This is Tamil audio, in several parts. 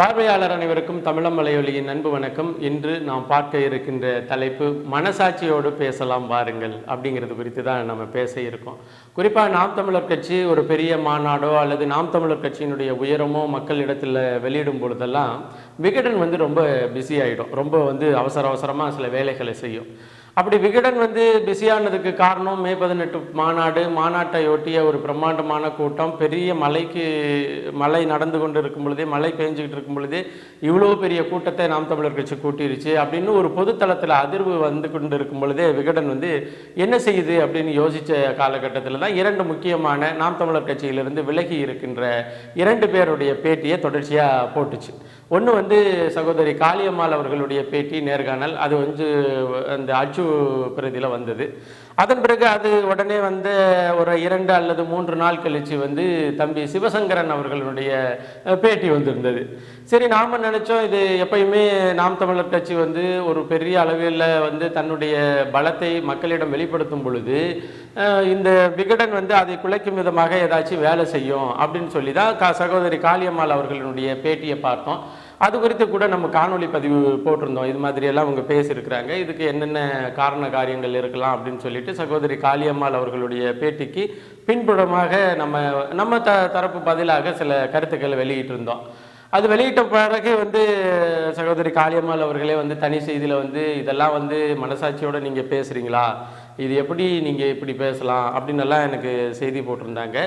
பார்வையாளர் அனைவருக்கும் தமிழம் மலையொலியின் அன்பு வணக்கம். இன்று நாம் பார்க்க இருக்கின்ற தலைப்பு மனசாட்சியோடு பேசலாம் வாருங்கள் அப்படிங்கிறது குறித்து தான் நம்ம பேச இருக்கோம். குறிப்பாக நாம் தமிழர் கட்சி ஒரு பெரிய மாநாடோ அல்லது நாம் தமிழர் கட்சியினுடைய உயரமோ மக்களிடத்தில் வெளியிடும் பொழுதெல்லாம் விகடன் வந்து ரொம்ப பிஸி ஆகிடும் ரொம்ப வந்து அவசர அவசரமாக சில வேலைகளை செய்யும். அப்படி விகடன் வந்து பிஸியானதுக்கு காரணம் மே பதினெட்டு மாநாடு மாநாட்டை ஒட்டிய ஒரு பிரம்மாண்டமான கூட்டம். பெரிய மலைக்கு மழை நடந்து கொண்டு இருக்கும் பொழுதே மழை பெஞ்சுக்கிட்டு இருக்கும் பொழுதே இவ்வளோ பெரிய கூட்டத்தை நாம் தமிழர் கட்சி கூட்டிருச்சு அப்படின்னு ஒரு பொதுத்தளத்தில் அதிர்வு வந்து கொண்டு இருக்கும் பொழுதே விகடன் வந்து என்ன செய்யுது அப்படின்னு யோசித்த காலகட்டத்தில் தான் இரண்டு முக்கியமான நாம் தமிழர் கட்சியிலிருந்து விலகி இருக்கின்ற இரண்டு பேருடைய பேட்டியை தொடர்ச்சியாக போட்டுச்சு. ஒன்று வந்து சகோதரி காளியம்மாள் அவர்களுடைய பேட்டி நேர்காணல். அது வந்து அந்த அச்சு பிரதியில் வந்தது. அதன் பிறகு அது உடனே வந்து ஒரு இரண்டு அல்லது மூன்று நாள் கழித்து வந்து தம்பி சிவசங்கரன் அவர்களுடைய பேட்டி வந்திருந்தது. சரி நாம் நினச்சோம் இது எப்பயுமே நாம் தமிழர் கட்சி வந்து ஒரு பெரிய அளவில் வந்து தன்னுடைய பலத்தை மக்களிடம் வெளிப்படுத்தும் பொழுது இந்த விகடன் வந்து அதை குலைக்கும் விதமாக ஏதாச்சும் வேலை செய்யும் அப்படின்னு சொல்லி தான் கா சகோதரி காளியம்மாள் அவர்களுடைய பேட்டியை பார்த்தோம். அது குறித்து கூட நம்ம காணொலி பதிவு போட்டிருந்தோம். இது மாதிரி எல்லாம் அவங்க பேசியிருக்கிறாங்க. இதுக்கு என்னென்ன காரண காரியங்கள் இருக்கலாம் அப்படின்னு சொல்லிட்டு சகோதரி காளியம்மாள் அவர்களுடைய பேட்டிக்கு பின்புறமாக நம்ம நம்ம த தரப்பு பதிலாக சில கருத்துக்களை வெளியிட்டிருந்தோம். அது வெளியிட்ட பிறகு வந்து சகோதரி காளியம்மாள் அவர்களே வந்து தனி செய்தியில் வந்து இதெல்லாம் வந்து மனசாட்சியோடு நீங்கள் பேசுகிறீங்களா இது எப்படி நீங்கள் இப்படி பேசலாம் அப்படின்னு எல்லாம் எனக்கு செய்தி போட்டிருந்தாங்க.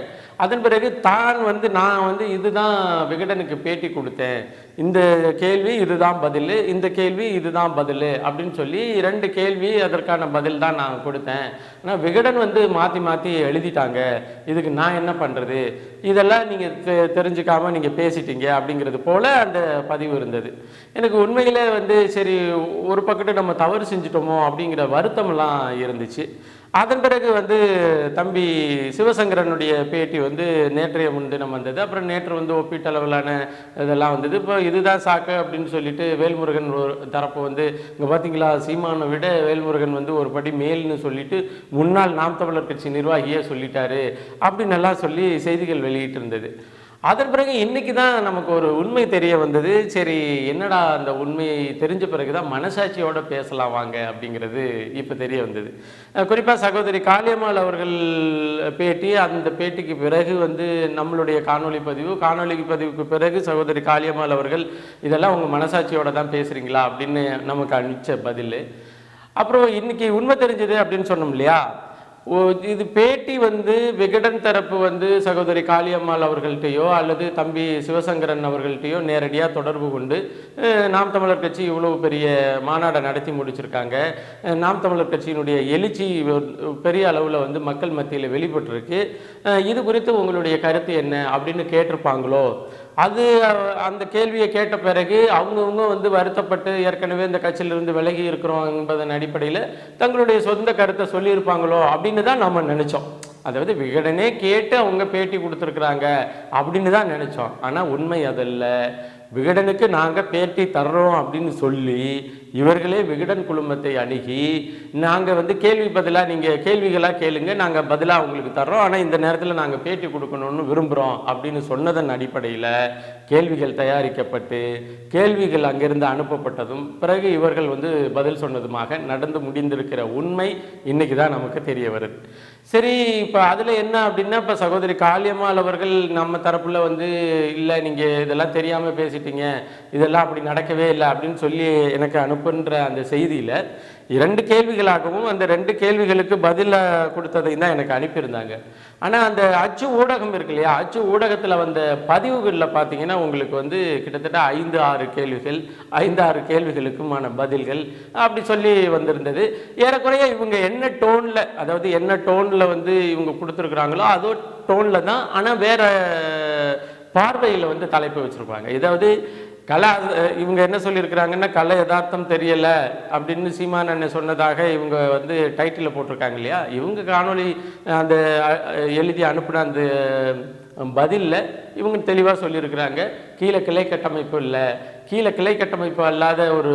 அதன் பிறகு தான் வந்து நான் வந்து இதுதான் விகடனுக்கு பேட்டி கொடுத்தேன். இந்த கேள்வி இதுதான் பதில் இந்த கேள்வி இதுதான் பதில் அப்படின்னு சொல்லி இரண்டு கேள்வி அதற்கான பதில் தான் நான் கொடுத்தேன். ஆனால் விகடன் வந்து மாற்றி மாற்றி எழுதிட்டாங்க. இதுக்கு நான் என்ன பண்ணுறது இதெல்லாம் நீங்கள் தெ தெரிஞ்சுக்காமல் நீங்கள் பேசிட்டீங்க அப்படிங்கிறது போல் அந்த பதிவு இருந்தது. எனக்கு உண்மையிலே வந்து சரி ஒரு பக்கத்து நம்ம தவறு செஞ்சிட்டோமோ அப்படிங்கிற வருத்தமெல்லாம் இருந்துச்சு. அதன் பிறகு வந்து தம்பி சிவசங்கரனுடைய பேட்டி வந்து நேற்றைய முன்தினம் வந்தது. அப்புறம் நேற்று வந்து ஒப்பீட்டளவிலான இதெல்லாம் வந்தது. இப்போ இதுதான் சாக்கு அப்படின்னு சொல்லிட்டு வேல்முருகன் ஒரு தரப்பு வந்து இங்கே பார்த்தீங்களா சீமானை விட வேல்முருகன் வந்து ஒரு படி மேல்னு சொல்லிட்டு முன்னாள் நாம் தமிழர் கட்சி நிர்வாகியே சொல்லிட்டாரு அப்படின்னு எல்லாம் சொல்லி செய்திகள் வெளியிட்டு இருந்தது அதன் பிறகு இன்றைக்கி தான் நமக்கு ஒரு உண்மை தெரிய வந்தது. சரி என்னடா அந்த உண்மை தெரிஞ்ச பிறகு தான் மனசாட்சியோடு பேசலாம் வாங்க அப்படிங்கிறது இப்போ தெரிய வந்தது. குறிப்பாக சகோதரி காளியம்மாள் அவர்கள் பேட்டி அந்த பேட்டிக்கு பிறகு வந்து நம்மளுடைய காணொளி பதிவு காணொளி பதிவுக்கு பிறகு சகோதரி காளியம்மாள் அவர்கள் இதெல்லாம் உங்கள் மனசாட்சியோட தான் பேசுகிறீங்களா அப்படின்னு நமக்கு அனுப்பிச்ச பதில். அப்புறம் இன்னைக்கு உண்மை தெரிஞ்சது அப்படின்னு சொன்னோம் இல்லையா? இது பேட்டி வந்து விகடன் தரப்பு வந்து சகோதரி காளியம்மாள் அவர்கள்ட்டையோ அல்லது தம்பி சிவசங்கரன் அவர்கள்ட்டையோ நேரடியாக தொடர்பு கொண்டு நாம் தமிழர் கட்சி இவ்வளோ பெரிய மாநாடை நடத்தி முடிச்சிருக்காங்க. நாம் தமிழர் கட்சியினுடைய எழுச்சி ஒரு பெரிய அளவில் வந்து மக்கள் மத்தியில் வெளிப்பட்டிருக்கு. இது குறித்து உங்களுடைய கருத்து என்ன அப்படின்னு கேட்டிருப்பாங்களோ? அது அந்த கேள்வியை கேட்ட பிறகு அவங்கவுங்க வந்து வருத்தப்பட்டு ஏற்கனவே இந்த கட்சியிலிருந்து விலகி இருக்கிறோம் என்பதன் அடிப்படையில் தங்களுடைய சொந்த கருத்தை சொல்லியிருப்பாங்களோ அப்படின்னு தான் நம்ம நினச்சோம். அதாவது விகடனே கேட்டு அவங்க பேட்டி கொடுத்துருக்குறாங்க அப்படின்னு தான் நினச்சோம். ஆனால் உண்மை அதல்ல விகடனுக்கு நாங்கள் பேட்டி தர்றோம் அப்படின்னு சொல்லி இவர்களே விகடன் குழுமத்தை அணுகி நாங்கள் வந்து கேள்வி பதிலாக நீங்கள் கேள்விகளாக கேளுங்க நாங்கள் பதிலாக உங்களுக்கு தர்றோம். ஆனால் இந்த நேரத்தில் நாங்கள் பேட்டி கொடுக்கணும்னு விரும்புகிறோம் அப்படின்னு சொன்னதன் அடிப்படையில் கேள்விகள் தயாரிக்கப்பட்டு கேள்விகள் அங்கிருந்து அனுப்பப்பட்டதும் பிறகு இவர்கள் வந்து பதில் சொன்னதுமாக நடந்து முடிந்திருக்கிற உண்மை இன்னைக்கு தான் நமக்கு தெரிய வருது. சரி இப்போ அதில் என்ன அப்படின்னா இப்போ சகோதரி காளியம்மாள் அவர்கள் நம்ம தரப்புல வந்து இல்லை நீங்கள் இதெல்லாம் தெரியாமல் பேசிட்டீங்க. இதெல்லாம் அப்படி நடக்கவே இல்லை அப்படின்னு சொல்லி எனக்கு அனுப்புன்ற அந்த செய்தியில் இரண்டு கேள்விகளாகவும் அந்த ரெண்டு கேள்விகளுக்கு பதில கொடுத்ததை தான் எனக்கு அனுப்பியிருந்தாங்க. ஆனால் அந்த அச்சு ஊடகம் இருக்கு இல்லையா? அச்சு ஊடகத்தில் வந்த பதிவுகளில் பார்த்தீங்கன்னா உங்களுக்கு வந்து கிட்டத்தட்ட ஐந்து ஆறு கேள்விகள் ஐந்து ஆறு கேள்விகளுக்குமான பதில்கள் அப்படி சொல்லி வந்திருந்தது. ஏறக்குறைய இவங்க என்ன டோனில் அதாவது என்ன டோனில் வந்து இவங்க கொடுத்துருக்குறாங்களோ அதோ டோனில் தான் ஆனால் வேறு பார்வையில் வந்து தலைப்பு வச்சுருப்பாங்க. இதாவது கலை இவங்க என்ன சொல்லியிருக்கிறாங்கன்னா கலை யதார்த்தம் தெரியலை அப்படின்னு சீமான் அண்ணன் சொன்னதாக இவங்க வந்து டைட்டிலில் போட்டிருக்காங்க இல்லையா? இவங்க காணொளி அந்த எழுதி அனுப்பின அந்த பதிலில் இவங்க தெளிவாக சொல்லியிருக்கிறாங்க. கீழே கிளை கட்டமைப்பு இல்லை. கீழே கிளை கட்டமைப்பு அல்லாத ஒரு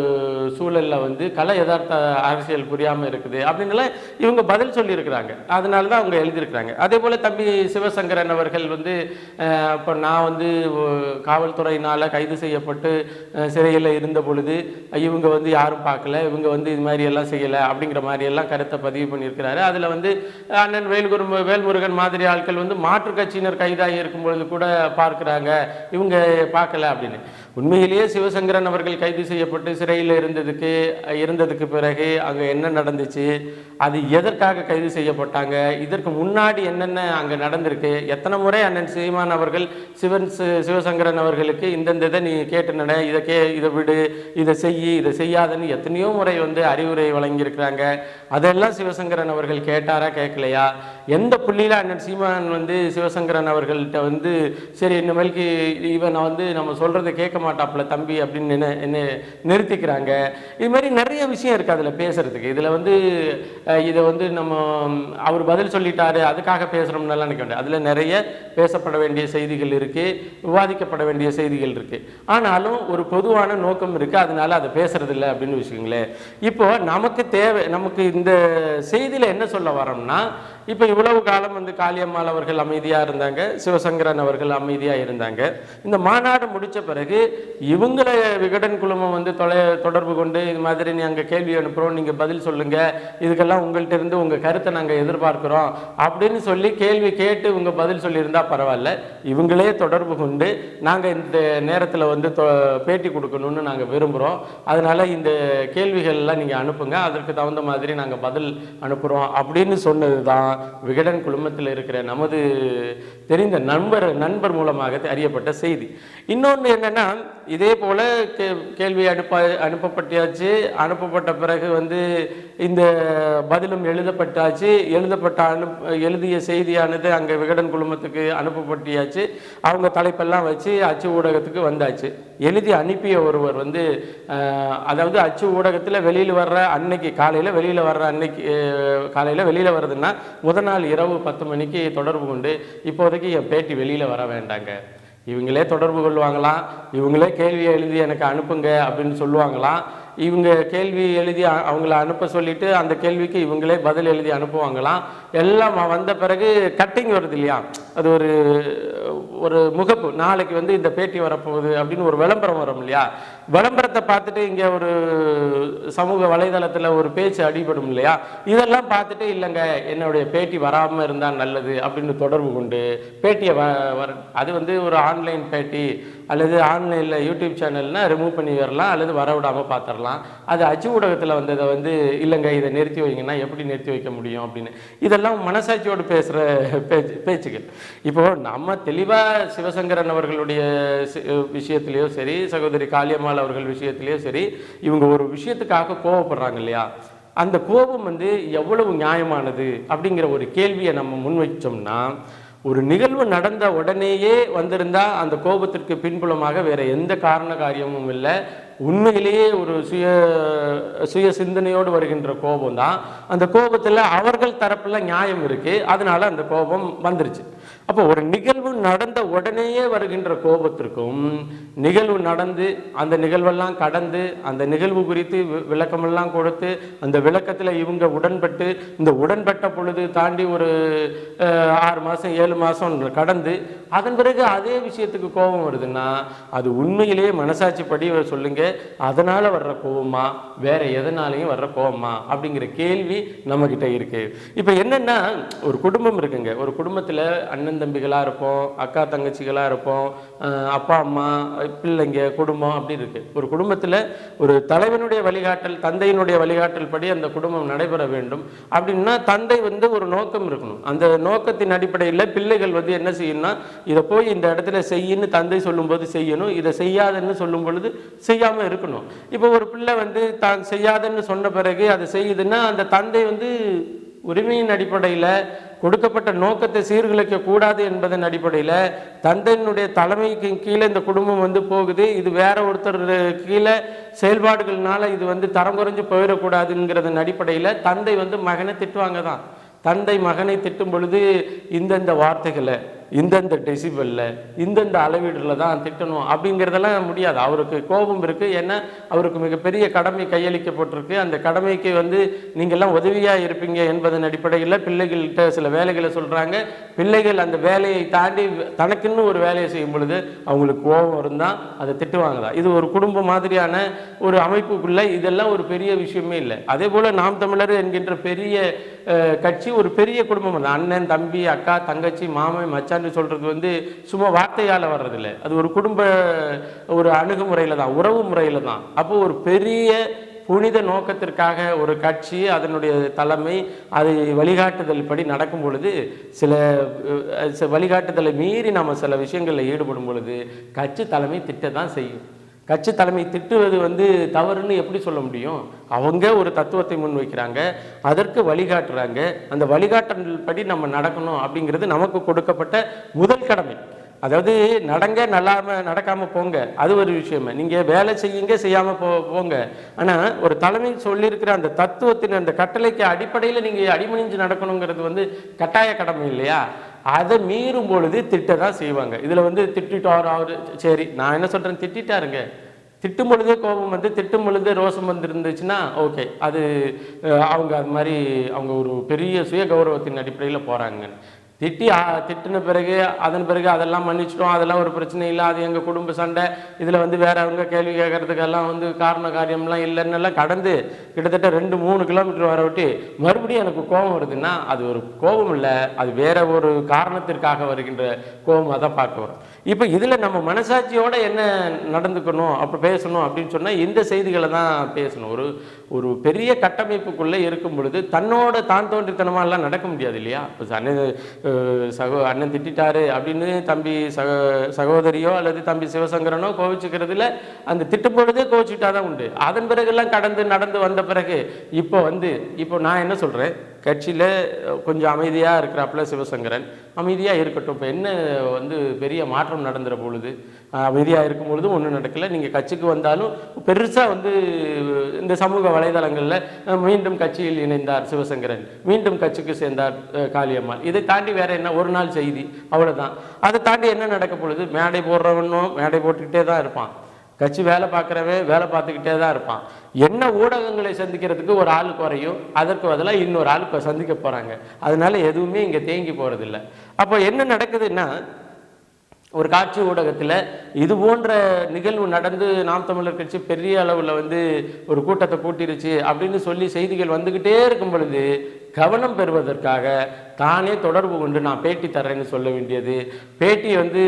சூழலில் வந்து கலை யதார்த்த அரசியல் புரியாமல் இருக்குது அப்படின்னுலாம் இவங்க பதில் சொல்லியிருக்கிறாங்க. அதனால தான் அவங்க எழுதியிருக்கிறாங்க. அதே போல் தம்பி சிவசங்கரன் அவர்கள் வந்து இப்போ நான் வந்து காவல்துறையினால் கைது செய்யப்பட்டு சிறையில் இருந்த பொழுது இவங்க வந்து யாரும் பார்க்கல இவங்க வந்து இது மாதிரி எல்லாம் செய்யலை அப்படிங்கிற மாதிரி எல்லாம் கருத்தை பதிவு பண்ணியிருக்கிறாரு. அதில் வந்து அண்ணன் வேல்குரு வேல்முருகன் மாதிரி ஆட்கள் வந்து மாற்றுக் கட்சியினர் கைதாகி இருக்கும் பொழுது கூட பார்க்குறாங்க. இவங்க பார்க்கல அப்படின்னு. உண்மையிலேயே சிவசங்கரன் அவர்கள் கைது செய்யப்பட்டு சிறையில் இருந்ததுக்கு இருந்ததுக்கு பிறகு அங்கே என்ன நடந்துச்சு அது எதற்காக கைது செய்யப்பட்டாங்க இதற்கு முன்னாடி என்னென்ன அங்கே நடந்திருக்கு எத்தனை முறை அண்ணன் சீமான் அவர்கள் சிவன் சிவசங்கரன் அவர்களுக்கு இந்தந்த இதை நீ கேட்டு நட இதை கே இதை விடு இதை செய் இதை செய்யாதன்னு எத்தனையோ முறை வந்து அறிவுரை வழங்கியிருக்கிறாங்க. அதெல்லாம் சிவசங்கரன் அவர்கள் கேட்டாரா கேட்கலையா? எந்த புள்ளியில் அண்ணன் சீமான் வந்து சிவசங்கரன் அவர்கள்ட்ட வந்து சரி இனிமேலுக்கு இவன் வந்து நம்ம சொல்கிறத கேட்க மாட்டாப்புல தம்பி அப்படின்னு என்ன என்ன நிறுத்திக்கிறாங்க? இது மாதிரி நிறைய விஷயம் இருக்குது அதில் பேசுகிறதுக்கு இதில் வந்து இதை வந்து நம்ம அவர் பதில் சொல்லிட்டாரு அதுக்காக பேசுகிறோம்னால நினைக்க வேண்டாம் அதில் நிறைய பேசப்பட வேண்டிய செய்திகள் இருக்குது விவாதிக்கப்பட வேண்டிய செய்திகள் இருக்குது ஆனாலும் ஒரு பொதுவான நோக்கம் இருக்குது அதனால அதை பேசுறது இல்லை அப்படின்னு வச்சுக்கோங்களேன். இப்போ நமக்கு தேவை நமக்கு இந்த செய்தியில் என்ன சொல்ல வரோம்னா இப்போ இவ்வளவு காலம் வந்து காளியம்மாள் அவர்கள் அமைதியாக இருந்தாங்க சிவசங்கரன் அவர்கள் அமைதியாக இருந்தாங்க. இந்த மாநாடு முடித்த பிறகு இவங்களை விகடன் குழுமம் வந்து தொலை தொடர்பு கொண்டு இது மாதிரி நாங்கள் கேள்வி அனுப்புகிறோம் நீங்கள் பதில் சொல்லுங்கள் இதுக்கெல்லாம் உங்கள்கிட்ட இருந்து உங்கள் கருத்தை நாங்கள் எதிர்பார்க்குறோம் அப்படின்னு சொல்லி கேள்வி கேட்டு இவங்க பதில் சொல்லியிருந்தா பரவாயில்ல. இவங்களே தொடர்பு கொண்டு நாங்கள் இந்த நேரத்தில் வந்து தொ- பேட்டி கொடுக்கணும்னு நாங்கள் விரும்புகிறோம் அதனால் இந்த கேள்விகள்லாம் நீங்கள் அனுப்புங்க அதற்கு தகுந்த மாதிரி நாங்கள் பதில் அனுப்புகிறோம் அப்படின்னு சொன்னது தான் விகடன் குழுமத்தில் இருக்கிற நமது தெரிந்த நண்பர் நண்பர் மூலமாக அறியப்பட்ட செய்தி. இன்னொன்று என்னென்னா இதே போல கே கேள்வி அனுப்ப அனுப்பப்பட்டாச்சு. அனுப்பப்பட்ட பிறகு வந்து இந்த பதிலும் எழுதப்பட்டாச்சு. எழுதப்பட்ட அனுப் எழுதிய செய்தியானது அங்கே விகடன் குழுமத்துக்கு அனுப்பப்பட்டியாச்சு. அவங்க தலைப்பெல்லாம் வச்சு அச்சு ஊடகத்துக்கு வந்தாச்சு. எழுதி அனுப்பிய ஒருவர் வந்து அதாவது அச்சு ஊடகத்தில் வெளியில் வர்ற அன்னைக்கு காலையில் வெளியில் வர்ற அன்னைக்கு காலையில் வெளியில் வர்றதுன்னா முத நாள் இரவு பத்து மணிக்கு தொடர்பு கொண்டு இப்போதைக்கு என் பேட்டி வெளியில் வர வேண்டாங்க. இவங்களே தொடர்பு கொள்வாங்களாம் இவங்களே கேள்வி எழுதி எனக்கு அனுப்புங்க அப்படின்னு சொல்லுவாங்களாம் இவங்க கேள்வி எழுதி அவங்கள அனுப்ப சொல்லிட்டு அந்த கேள்விக்கு இவங்களே பதில் எழுதி அனுப்புவாங்களாம் எல்லாம் வந்த பிறகு கட்டிங் வருது இல்லையா? அது ஒரு ஒரு முகப்பு. நாளைக்கு வந்து இந்த பேட்டி வரப்போகுது அப்படின்னு ஒரு விளம்பரம் வரும் இல்லையா? விளம்பரத்தை பார்த்துட்டு இங்கே ஒரு சமூக வலைதளத்தில் ஒரு பேச்சு அடிபடும் இல்லையா? இதெல்லாம் பார்த்துட்டு இல்லைங்க என்னுடைய பேட்டி வராமல் இருந்தால் நல்லது அப்படின்னு தொடர்பு கொண்டு பேட்டியை வ வர அது வந்து ஒரு ஆன்லைன் பேட்டி அல்லது ஆன்லைனில் யூடியூப் சேனல்னால் ரிமூவ் பண்ணி வரலாம் அல்லது வர விடாமல் பார்த்துடலாம் அது அச்சு ஊடகத்தில் வந்ததை வந்து இல்லைங்க இதை நிறுத்தி வைங்கன்னா எப்படி நிறுத்தி வைக்க முடியும்? அப்படின்னு. இதெல்லாம் மனசாட்சியோடு பேசுகிற பேச்சு பேச்சுகள். இப்போது நம்ம தெளிவாக சிவசங்கரன் அவர்களுடைய சி- சரி சகோதரி காளியம்மாள் அவர்கள் விஷயத்திலேயே சரி இவங்க ஒரு விஷயத்துக்காக கோவப்படுறாங்க இல்லையா? அந்த கோபம் வந்து எவ்வளவு நியாயமானது அப்படிங்கிற ஒரு கேள்வியை நம்ம முன்வைச்சோம்னா ஒரு நிகழ்வு நடந்த உடனேயே வந்திருந்தா அந்த கோபத்திற்கு பின்புலமாக வேற எந்த காரண காரியமும் இல்லை. உண்மையிலேயே ஒரு சுய சுய சிந்தனையோடு வருகின்ற கோபம் தான் அந்த கோபத்தில் அவர்கள் தரப்பில் நியாயம் இருக்கு. அதனால அந்த கோபம் வந்துருச்சு. அப்போ ஒரு நிகழ்வு நடந்த உடனேயே வருகின்ற கோபத்திற்கும் நிகழ்வு நடந்து அந்த நிகழ்வெல்லாம் கடந்து அந்த நிகழ்வு குறித்து வி- விளக்கமெல்லாம் கொடுத்து அந்த விளக்கத்தில் இவங்க உடன்பட்டு இந்த உடன்பட்ட பொழுது தாண்டி ஒரு ஆறு மாதம் ஏழு மாதம் கடந்து அதன் பிறகு அதே விஷயத்துக்கு கோபம் வருதுன்னா அது உண்மையிலேயே மனசாட்சிப்படி சொல்லுங்க அதனால வர்ற கோபமா வேற எதனாலையும் வர்ற கோபமா அப்படிங்கிற கேள்வி நம்ம கிட்ட இருக்கு. இப்போ என்னன்னா ஒரு குடும்பம் இருக்குங்க. ஒரு குடும்பத்தில் அண்ணன் தம்பிகளா இருப்போம் அக்கா தங்கச்சிகளா இருப்போம் அப்பா அம்மா பிள்ளைங்க குடும்பம் அப்படி இருக்கு. ஒரு குடும்பத்தில் ஒரு தலைவனுடைய வழிகாட்டல் தந்தையினுடைய வழிகாட்டல் படி அந்த குடும்பம் நடைபெற வேண்டும். அப்படின்னா தந்தை வந்து ஒரு நோக்கம் இருக்கணும். அந்த நோக்கத்தின் அடிப்படையில் பிள்ளைகள் வந்து என்ன செய்யணும்னா இதை போய் இந்த இடத்துல செய்யின்னு தந்தை சொல்லும்போது செய்யணும் இதை செய்யாதன்னு சொல்லும் பொழுது செய்யாம இருக்கணும். இப்போ ஒரு பிள்ளை வந்து தான் செய்யாதுன்னு சொன்ன பிறகு அதை செய்யுதுன்னா அந்த தந்தை வந்து உரிமையின் அடிப்படையில் கொடுக்கப்பட்ட நோக்கத்தை சீர்குலைக்க கூடாது என்பதன் அடிப்படையில் தந்தையினுடைய தலைமைக்கு கீழே இந்த குடும்பம் வந்து போகுது. இது வேற ஒருத்தர் கீழே செயல்பாடுகள்னால இது வந்து தரம் குறைஞ்சு போயிடக்கூடாதுங்கிறதன் அடிப்படையில் தந்தை வந்து மகனை திட்டுவாங்க தான். தந்தை மகனை திட்டும் பொழுது இந்தந்த வார்த்தைகளை இந்தந்த டெசிபல்ல இந்தந்த அளவீடுல தான் திட்டணும். அப்படிங்கிறதெல்லாம் முடியாது. அவருக்கு கோபம் இருக்குது ஏன்னா அவருக்கு மிகப்பெரிய கடமை கையளிக்கப்பட்டிருக்கு. அந்த கடமைக்கு வந்து நீங்கள்லாம் உதவியாக இருப்பீங்க என்பதன் அடிப்படையில் பிள்ளைகள்கிட்ட சில வேலைகளை சொல்கிறாங்க பிள்ளைகள் அந்த வேலையை தாண்டி தனக்குன்னு ஒரு வேலையை செய்யும் பொழுது அவங்களுக்கு கோபம் இருந்தால் அதை திட்டுவாங்க தான் இது ஒரு குடும்பம் மாதிரியான ஒரு அமைப்புக்குள்ளே இதெல்லாம் ஒரு பெரிய விஷயமே இல்லை. அதே போல் நாம் தமிழர் என்கின்ற பெரிய கட்சி ஒரு பெரிய குடும்பம் தான் அண்ணன் தம்பி அக்கா தங்கச்சி மாமன் மச்சான்னு சொல்கிறது வந்து சும்மா வார்த்தையால் வர்றதில்லை. அது ஒரு குடும்ப ஒரு அணுகுமுறையில் தான் உறவு முறையில் தான். அப்போது ஒரு பெரிய புனித நோக்கத்திற்காக ஒரு கட்சி அதனுடைய தலைமை அது வழிகாட்டுதல் படி நடக்கும் பொழுது சில சில வழிகாட்டுதலை மீறி நம்ம சில விஷயங்களில் ஈடுபடும் பொழுது கட்சி தலைமை திட்ட தான் செய்யும். கட்சி தலைமை திட்டுவது வந்து தவறுன்னு எப்படி சொல்ல முடியும்? அவங்க ஒரு தத்துவத்தை முன்வைக்கிறாங்க அதற்கு வழிகாட்டுறாங்க. அந்த வழிகாட்டல் படி நம்ம நடக்கணும் அப்படிங்கிறது நமக்கு கொடுக்கப்பட்ட முதல் கடமை. அதாவது நடங்க நல்லாம நடக்காம போங்க. அது ஒரு விஷயமே. நீங்க வேலை செய்யுங்க செய்யாம போ போங்க. ஆனா ஒரு தலைமை சொல்லியிருக்கிற அந்த தத்துவத்தின் அந்த கட்டளைக்கு அடிப்படையில் நீங்க அடிமணிஞ்சு நடக்கணுங்கிறது வந்து கட்டாய கடமை இல்லையா? அதை மீறும் பொழுது திட்ட தான் செய்வாங்க. இதுல வந்து திட்டிட்டார் அவர்? சரி நான் என்ன சொல்றேன்? திட்டிட்டாருங்க. திட்டும் பொழுதே கோபம் வந்து திட்டும் பொழுதே ரோஷம் வந்து இருந்துச்சுன்னா ஓகே. அது அஹ், அவங்க அது மாதிரி அவங்க ஒரு பெரிய சுய கௌரவத்தின் அடிப்படையில் போகிறாங்க திட்டி திட்டின பிறகு அதன் பிறகு அதெல்லாம் மன்னிச்சிட்டோம். அதெல்லாம் ஒரு பிரச்சனை இல்லை. அது எங்கள் குடும்ப சண்டை. இதில் வந்து வேற அவங்க கேள்வி கேட்கறதுக்கெல்லாம் வந்து காரண காரியம்லாம் இல்லைன்னெல்லாம் கடந்து கிட்டத்தட்ட ரெண்டு மூணு கிலோமீட்டர் வர விட்டு மறுபடியும் எனக்கு கோபம் வருதுன்னா அது ஒரு கோபம் இல்லை. அது வேற ஒரு காரணத்திற்காக வருகின்ற கோபமாக தான் பார்க்க வரும். இப்போ இதில் நம்ம மனசாட்சியோட என்ன நடந்துக்கணும் அப்படி பேசணும் அப்படின்னு சொன்னால் இந்த செய்திகளை தான் பேசணும். ஒரு ஒரு பெரிய கட்டமைப்புக்குள்ளே இருக்கும் பொழுது தன்னோட தான் தோன்றித்தனமாலாம் நடக்க முடியாது இல்லையா? இப்போ சகோ அண்ணன் திட்டிட்டாரு அப்படின்னு தம்பி சக சகோதரியோ அல்லது தம்பி சிவசங்கரனோ கோவிச்சுக்கிறதுல அந்த திட்டு பொழுதே கோவிச்சுட்டா தான் உண்டு. அதன் பிறகெல்லாம் கடந்து நடந்து வந்த பிறகு இப்போ வந்து இப்போ நான் என்ன சொல்கிறேன் கட்சியில் கொஞ்சம் அமைதியாக இருக்கிறாப்புல சிவசங்கரன். அமைதியாக இருக்கட்டும். இப்போ என்ன வந்து பெரிய மாற்றம் நடந்துற பொழுது அமைதியாக இருக்கும் பொழுதும் ஒன்றும் நடக்கலை. நீங்கள் கட்சிக்கு வந்தாலும் பெருசாக வந்து இந்த சமூக வலைதளங்களில் மீண்டும் கட்சியில் இணைந்தார் சிவசங்கரன். மீண்டும் கட்சிக்கு சேர்ந்தார் காளியம்மாள். இதை தாண்டி வேற என்ன ஒரு நாள் செய்தி. அவ்வளோதான் அதை தாண்டி என்ன நடக்க பொழுது மேடை போடுறவனும் மேடை போட்டுக்கிட்டே தான் இருப்பான். கட்சி வேலை பார்க்குறவன் வேலை பார்த்துக்கிட்டே தான் இருப்பான். என்ன ஊடகங்களை சந்திக்கிறதுக்கு ஒரு ஆள் குறையும் அதற்கு பதிலாக இன்னொரு ஆள் இப்போ சந்திக்க போகிறாங்க அதனால எதுவுமே இங்கே தேங்கி போகிறதில்ல அப்போ என்ன நடக்குதுன்னா ஒரு காட்சி ஊடகத்தில் இது போன்ற நிகழ்வு நடந்து நாம் தமிழர் கட்சி பெரிய அளவில் வந்து ஒரு கூட்டத்தை கூட்டிருச்சு அப்படின்னு சொல்லி செய்திகள் வந்துக்கிட்டே இருக்கும் பொழுது கவனம் பெறுவதற்காக தானே தொடர்பு கொண்டு நான் பேட்டி தர்றேன்னு சொல்ல வேண்டியது. பேட்டி வந்து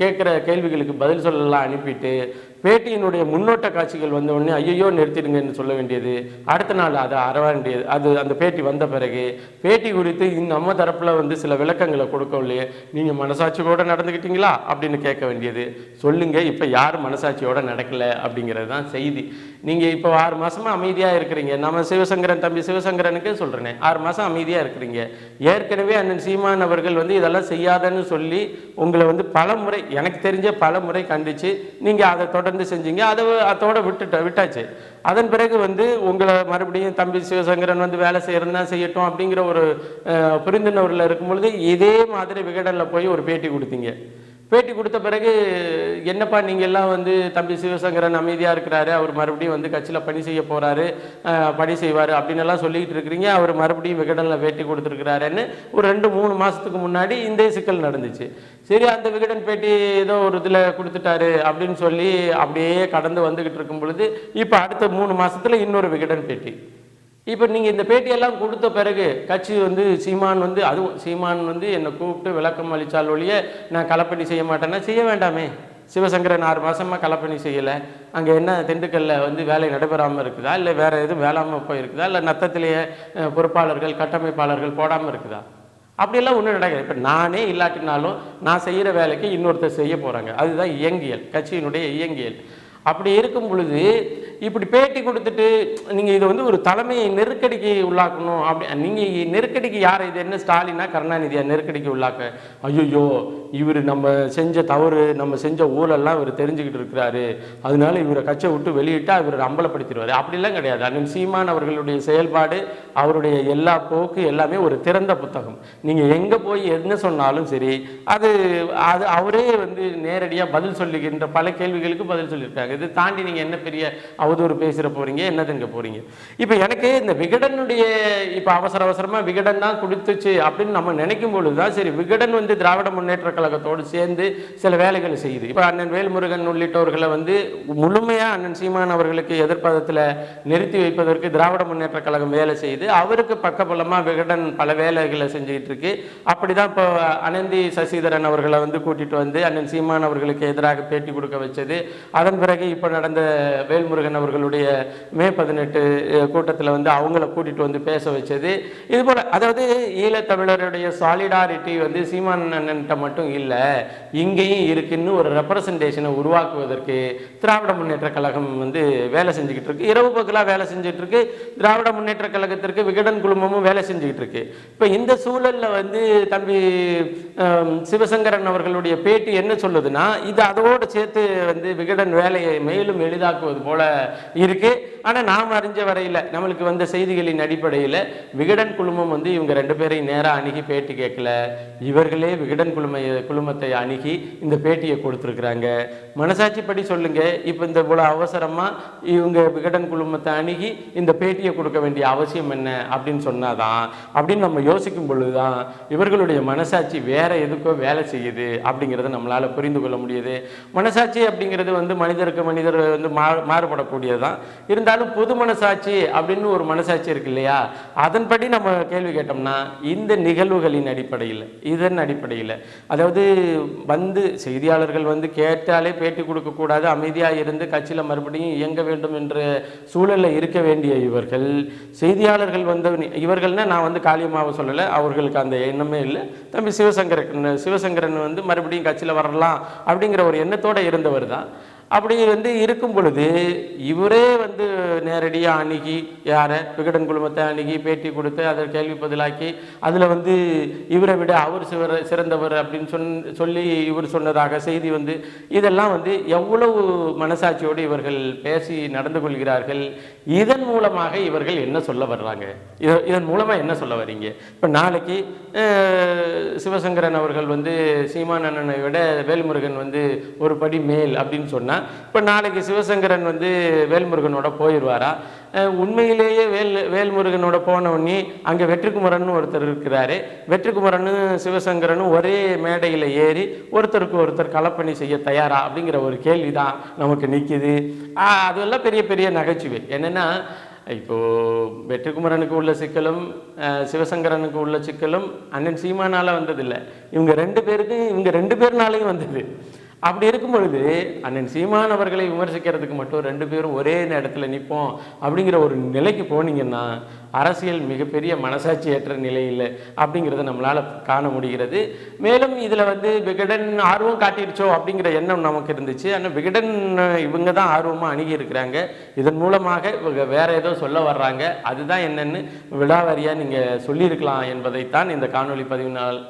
கேட்குற கேள்விகளுக்கு பதில் சொல்லலாம் அனுப்பிட்டு பேட்டியினுடைய முன்னோட்ட காட்சிகள் வந்த உடனே ஐயோ நிறுத்திடுங்கன்னு சொல்ல வேண்டியது. அடுத்த நாள் அதை அற வேண்டியது அது அந்த பேட்டி வந்த பிறகு பேட்டி குறித்து இந்த நம்ம தரப்பில் வந்து சில விளக்கங்களை கொடுக்கவில்லையே நீங்கள் மனசாட்சியோடு நடந்துக்கிட்டீங்களா அப்படின்னு கேட்க வேண்டியது. சொல்லுங்க இப்போ யார் மனசாட்சியோட நடக்கல அப்படிங்கிறது தான் செய்தி. நீங்கள் இப்போ ஆறு மாதமாக அமைதியாக இருக்கிறீங்க. நம்ம சிவசங்கரன் தம்பி சிவசங்கரனுக்கே சொல்கிறேனே ஆறு மாதம் அமைதியாக இருக்கிறீங்க. ஏற்கனவே அண்ணன் சீமான் அவர்கள் வந்து இதெல்லாம் செய்யாதன்னு சொல்லி உங்களை வந்து பல முறை எனக்கு தெரிஞ்ச பல முறை கண்டிச்சு நீங்கள் அதை தொடர்ந்து செஞ்சீங்க அதை அதோட விட்டுட்ட விட்டாச்சு. அதன் பிறகு வந்து உங்களை மறுபடியும் தம்பி சிவசங்கரன் வந்து வேலை செய்யறதுனா செய்யட்டும் அப்படிங்கிற ஒரு புரிந்துணர்வில் இருக்கும் பொழுது இதே மாதிரி விகடனில் போய் ஒரு பேட்டி கொடுத்தீங்க. பேட்டி கொடுத்த பிறகு என்னப்பா நீங்கள் எல்லாம் வந்து தம்பி சிவசங்கரன் அமைதியாக இருக்கிறாரு. அவர் மறுபடியும் வந்து கட்சியில் பணி செய்ய போகிறாரு பணி செய்வார். அப்படின்னு எல்லாம் சொல்லிட்டு இருக்கிறீங்க. அவர் மறுபடியும் விகடனில் பேட்டி கொடுத்துருக்கிறாருன்னு ஒரு ரெண்டு மூணு மாதத்துக்கு முன்னாடி இந்த சிக்கல் நடந்துச்சு. சரி அந்த விகடன் பேட்டி ஏதோ ஒரு இதில் கொடுத்துட்டாரு அப்படின்னு சொல்லி அப்படியே கடந்து வந்துக்கிட்டு இருக்கும் பொழுது இப்போ அடுத்த மூணு மாதத்தில் இன்னொரு விகடன் பேட்டி. இப்போ நீங்கள் இந்த பேட்டியெல்லாம் கொடுத்த பிறகு கட்சி வந்து சீமான் வந்து அதுவும் சீமான் வந்து என்னை கூப்பிட்டு விளக்கம் அளித்தால் ஒழிய நான் கலப்பணி செய்ய மாட்டேன்னா செய்ய வேண்டாமே. சிவசங்கரன் ஆறு மாதமாக கலப்பணி செய்யலை. அங்கே என்ன திண்டுக்கல்ல வந்து வேலை நடைபெறாமல் இருக்குதா? இல்லை வேறு எதுவும் வேளாமல் போயிருக்குதா இல்லை நத்தத்திலேயே பொறுப்பாளர்கள் கட்டமைப்பாளர்கள் போடாமல் இருக்குதா? அப்படியெல்லாம் ஒன்றும் நடக்காது இப்போ நானே இல்லாட்டினாலும் நான் செய்கிற வேலைக்கு இன்னொருத்தர் செய்ய போகிறாங்க அதுதான் இயங்கியல். கட்சியினுடைய இயங்கியல். அப்படி இருக்கும் பொழுது இப்படி பேட்டி கொடுத்துட்டு நீங்கள் இதை வந்து ஒரு தலைமையை நெருக்கடிக்கு உள்ளாக்கணும். அப்படி நீங்கள் நெருக்கடிக்கு யார்? இது என்ன ஸ்டாலினா கருணாநிதியா நெருக்கடிக்கு உள்ளாக்க? ஐயோ இவர் நம்ம செஞ்ச தவறு நம்ம செஞ்ச ஊழல்லாம் இவர் தெரிஞ்சுக்கிட்டு இருக்கிறாரு. அதனால இவரை கட்சியை விட்டு வெளியிட்டா இவர் அம்பலப்படுத்திடுவாரு. அப்படிலாம் கிடையாது. அண்ணன் சீமான் அவர்களுடைய செயல்பாடு அவருடைய எல்லா போக்கு எல்லாமே ஒரு திறந்த புத்தகம். நீங்கள் எங்கே போய் என்ன சொன்னாலும் சரி அது அது அவரே வந்து நேரடியாக பதில் சொல்லுகின்ற பல கேள்விகளுக்கு பதில் சொல்லியிருக்காங்க இது தாண்டி நீங்கள் என்ன பெரிய அவதூறு பேசுகிற போகிறீங்க என்னதுங்க போகிறீங்க இப்போ எனக்கு இந்த விகடனுடைய இப்போ அவசர அவசரமாக விகடன் தான் கொடுத்துச்சு அப்படின்னு நம்ம நினைக்கும் பொழுது தான் சரி விகடன் வந்து திராவிட முன்னேற்ற கழகத்தோடு சேர்ந்து சில வேலைகளை செய்யுது. இப்போ அண்ணன் வேல்முருகன் உள்ளிட்டவர்களை வந்து முழுமையாக அண்ணன் சீமான் அவர்களுக்கு எதிர்ப்பதத்தில் நிறுத்தி வைப்பதற்கு திராவிட முன்னேற்ற கழகம் வேலை செய்து அவருக்கு பக்கபலமாக விகடன் பல வேலைகளை செஞ்சுக்கிட்டு இருக்கு. அப்படிதான் இப்போ அனந்தி சசிதரன் அவர்களை வந்து கூட்டிகிட்டு வந்து அண்ணன் சீமான் அவர்களுக்கு எதிராக பேட்டி கொடுக்க வச்சது. அதன் பிறகு இப்போ நடந்த வேல்முருகன் அவர்களுடைய மே பதினெட்டு கூட்டத்தில் வந்து அவங்கள கூட்டிட்டு வந்து பேச வச்சது. இது போல் அதாவது ஈழத்தமிழருடைய சாலிடாரிட்டி வந்து சீமான் அண்ணன்ட்ட மட்டும் இல்லை இங்கேயும் இருக்குன்னு ஒரு ரெப்ரசன்டேஷனை உருவாக்குவதற்கு திராவிட முன்னேற்ற கழகம் வந்து வேலை செஞ்சுக்கிட்டு இருக்கு. இரவு பகலாக வேலை செஞ்சுட்டு இருக்கு. திராவிட முன்னேற்ற கழகத்திற்கு விகடன் குழுமமும் வேலை செஞ்சுக்கிட்டு இருக்கு. இப்போ இந்த சூழலில் வந்து தம்பி சிவசங்கரன் அவர்களுடைய பேட்டி என்ன சொல்லுதுன்னா இது அதோடு சேர்த்து வந்து விகடன் வேலையை மேலும் எளிதாக்குவது போல இருக்கு. ஆனால் நாம் அறிஞ்ச வரையில் நம்மளுக்கு வந்த செய்திகளின் அடிப்படையில் விகடன் குழுமம் வந்து இவங்க ரெண்டு பேரையும் நேராக அணுகி பேட்டி கேட்கல. இவர்களே விகடன் குழும குழுமத்தை அணுகி இந்த பேட்டியை கொடுத்துருக்குறாங்க. மனசாட்சிப்படி சொல்லுங்கள் இப்போ இந்த இவ்வளோ அவசரமாக இவங்க விகடன் குழுமத்தை அணுகி இந்த பேட்டியை கொடுக்க வேண்டிய அவசியம் என்ன அப்படின்னு சொன்னாதான் அப்படின்னு நம்ம யோசிக்கும் பொழுதுதான் இவர்களுடைய மனசாட்சி வேற எதுக்கோ வேலை செய்யுது அப்படிங்கிறத நம்மளால் புரிந்து கொள்ள முடியுது. மனசாட்சி அப்படிங்கிறது வந்து மனிதருக்கு மனிதர் வந்து மா மாறுபடக்கூடியது தான் இருந்தாலும் பொது மனசாட்சி அப்படின்னு ஒரு மனசாட்சி இருக்கு இல்லையா? அதன்படி நம்ம கேள்வி கேட்டோம்னா இந்த நிகழ்வுகளின் அடிப்படையில் இதன் அடிப்படையில் அதாவது வந்து செய்தியாளர்கள் வந்து கேட்டாலே பேட்டி கொடுக்கக்கூடாது அமைதியாக இருந்து கட்சியில் மறுபடியும் இயங்க வேண்டும் என்ற சூழலில் இருக்க வேண்டிய இவர்கள் செய்தியாளர்கள் வந்து இவர்கள்னா நான் வந்து காளியம்மாவை சொல்லலை அவர்களுக்கு அந்த எண்ணமே இல்லை. தம்பி சிவசங்கரன் சிவசங்கரன் வந்து மறுபடியும் கட்சியில் வரலாம் அப்படிங்கிற ஒரு எண்ணத்தோடு இருந்தவர் தான். அப்படி வந்து இருக்கும் பொழுது இவரே வந்து நேரடியாக அணுகி யாரை? விகடன் குழுமத்தை அணுகி பேட்டி கொடுத்து அதை கேள்வி பதிலாக்கி அதில் வந்து இவரை விட அவர் சிவர் சிறந்தவர் அப்படின்னு சொன் சொல்லி இவர் சொன்னதாக செய்தி வந்து இதெல்லாம் வந்து எவ்வளவு மனசாட்சியோடு இவர்கள் பேசி நடந்து கொள்கிறார்கள் இதன் மூலமாக இவர்கள் என்ன சொல்ல வர்றாங்க? இதன் மூலமாக என்ன சொல்ல வர்றீங்க? இப்போ நாளைக்கு சிவசங்கரன் அவர்கள் வந்து சீமான் அண்ணனை விட வேல்முருகன் வந்து ஒரு படி மேல் அப்படின்னு சொன்னால் இப்போ நாளைக்கு சிவசங்கரன் வந்து வேல்முருகனோட போயிடுவாரா உண்மையிலேயே வேல் வேல்முருகனோட போன உடனே அங்கே வெற்றிக்குமரன் ஒருத்தர் இருக்கிறாரு. வெற்றிக்குமரனும் சிவசங்கரனும் ஒரே மேடையில் ஏறி ஒருத்தருக்கு ஒருத்தர் கலப்பணி செய்ய தயாரா? அப்படிங்கிற ஒரு கேள்வி தான் நமக்கு நிற்கிது அதெல்லாம் பெரிய பெரிய நகைச்சுவை. என்னென்னா இப்போ வெற்றிக்குமரனுக்கு உள்ள சிக்கலும் சிவசங்கரனுக்கு உள்ள சிக்கலும் அண்ணன் சீமானால வந்ததில்லை. இவங்க ரெண்டு பேருக்கும் இவங்க ரெண்டு பேர்னாலையும் வந்தது. அப்படி இருக்கும் பொழுது அண்ணன் சீமான் அவர்களை விமர்சிக்கிறதுக்கு மட்டும் ரெண்டு பேரும் ஒரே நேரத்தில் நிற்போம் அப்படிங்கிற ஒரு நிலைக்கு போனீங்கன்னா அரசியல் மிகப்பெரிய மனசாட்சியற்ற நிலையில் அப்படிங்கிறத நம்மளால் காண முடிகிறது. மேலும் இதில் வந்து விகடன் ஆர்வம் காட்டிடுச்சோ அப்படிங்கிற எண்ணம் நமக்கு இருந்துச்சு. ஆனால் விகடன் இவங்க தான் ஆர்வமாக அணுகி இருக்கிறாங்க. இதன் மூலமாக இவங்க வேற ஏதோ சொல்ல வர்றாங்க. அதுதான் என்னென்னு விழாவாரியாக நீங்கள் சொல்லியிருக்கலாம் என்பதைத்தான் இந்த காணொளி நாள்